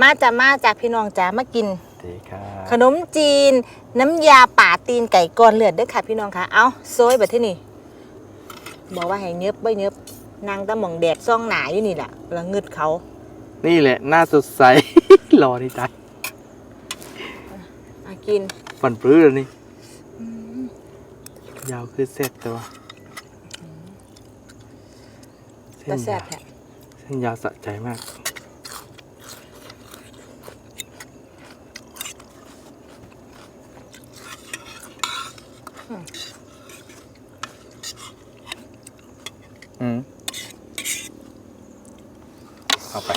มาจะมาจากพี่น้องจ๋ามากิน ดีครับขนมจีน น้ำยาป่าตีนไก่ก้อนเลือดเด้อค่ะพี่น้องค่ะ เอาโซยแบบที่นี่บอกว่าให้เย็บไม่เย็บนางตะหม่องแดดซ่องหนาอยู่นี่แหละแล้วงึดเขา นี่แหละหน้าสดใส รอนี่ตายอากินฝันปรื้อเลยนี่ ยาวคือเสร็จแต่ว่าเส้ก็นแซ่ยาบวแท้เส้นยาวสะใจมาก อืมเอาไป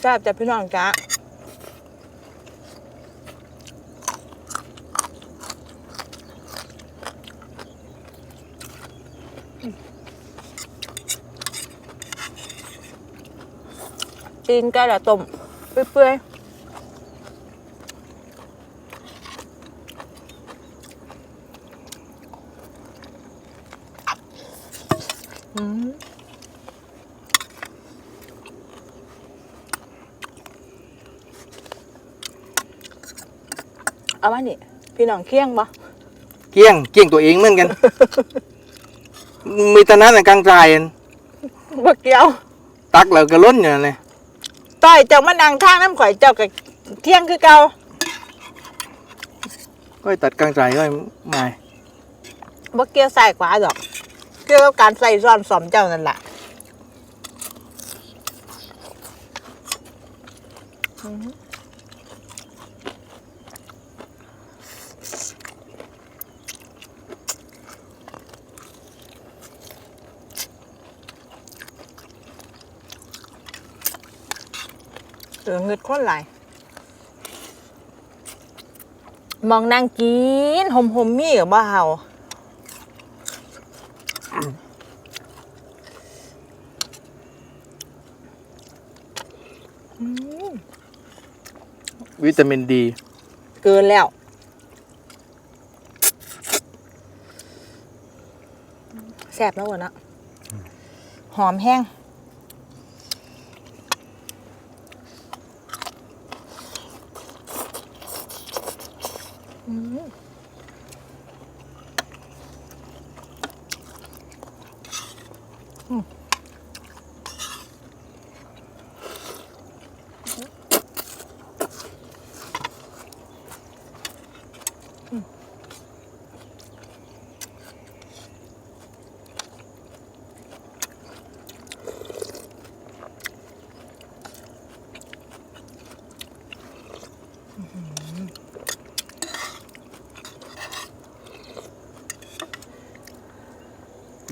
แซ่บจ้ะพี่น้องจ๋าตีนไก่ละต้มเปื่อยๆ อืมเอามานี่พี่น้องเคี่ยงบ่เกี้ยงเกี้ยงตัวเองเหมือนกัน มีแตอนนั้นน่ะกลางใจอันบ่เกี่ยว ตักแล้วก็ล้นอยู่นั่นเลยต้อยเจ้ามานั่งทางน้ำข่อยเจ้าก็เที่ยงคือเก่าก็ตัดกลางใจก็ไม่บ่เกี่ยวใส่ขวาดอก เกี่ยวกับการใส่ซ้อนสอมเจ้านั่นแหละเออเงิดคนไหลมองนางกินหอมหมๆมีกับบ่เฮา วิตามินดี เกินแล้ว แซ่บแล้ววะเนะหอมแห้ง อืมอืม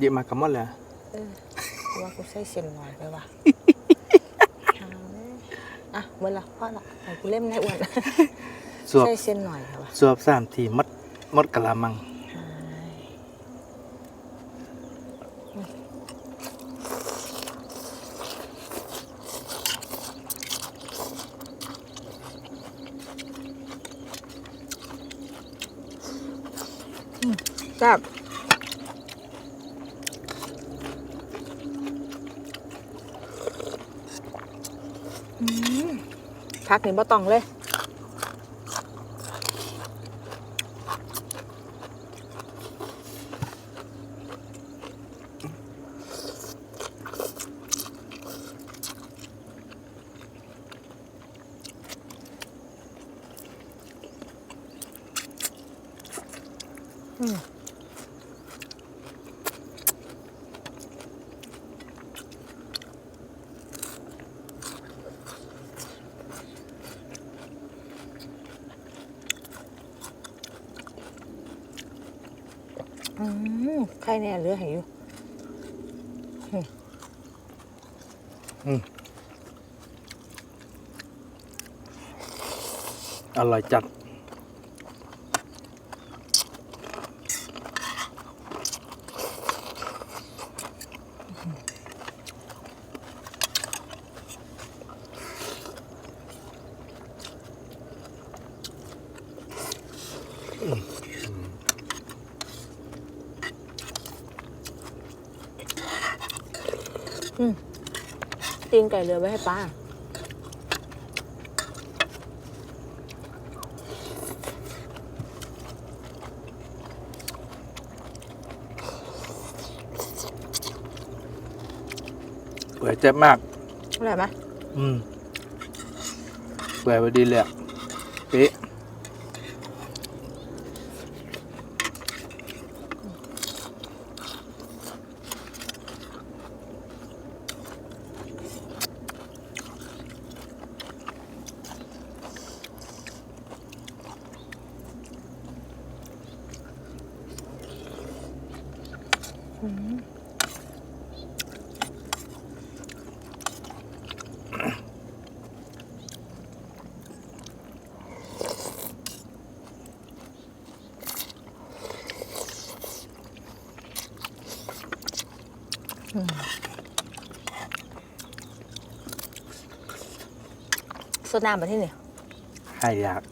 เยอะมากกับหมดเลยเออว่ากูใส่เส้นหน่อยไปว่ะเอาเลยอะเมื่อละพ่อละให้กูเล่มได้อ้วนสวบใส่เส้นหน่อยค่ะว่ะสวบสามทีมดมดกะลามังแซ่บอืม พักนี่บ่ต้องเลย อืม ใครเนี่ยเหลือให้อยู่อร่อยจัด ตีนไก่เรือไว้ให้ป้า เปื่อยเจ็บมาก อร่อยไหมอืมเปื่อยพอดีเลยอะเป๊ะ โซดน้ำมาที่นี่ให้อยาก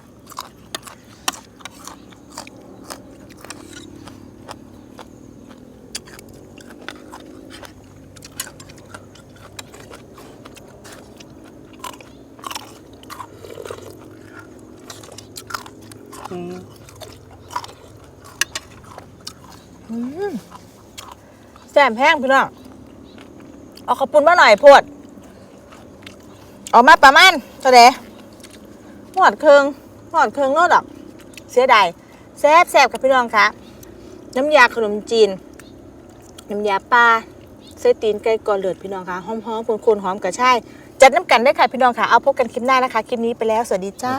แจ่มแห้งพี่น้องเอาขาวปุ้นมาหน่อยโพด ออกมาประมาณเท่าไหร่หอดเครื่องหอดเครื่องนอดอกเสียดายแซ่บแซ่บกับพี่น้องคะน้ำยาขนมจีน น้ำยาปลาเส้ตีนไก่กอเลือดพี่น้องคะหอมหอมคนๆหอมกระชายจัดน้ำกันได้ค่ะพี่น้องค่ะเอาพบกันคลิปหน้านะคะ คลิปนี้ไปแล้ว สวัสดีจ้า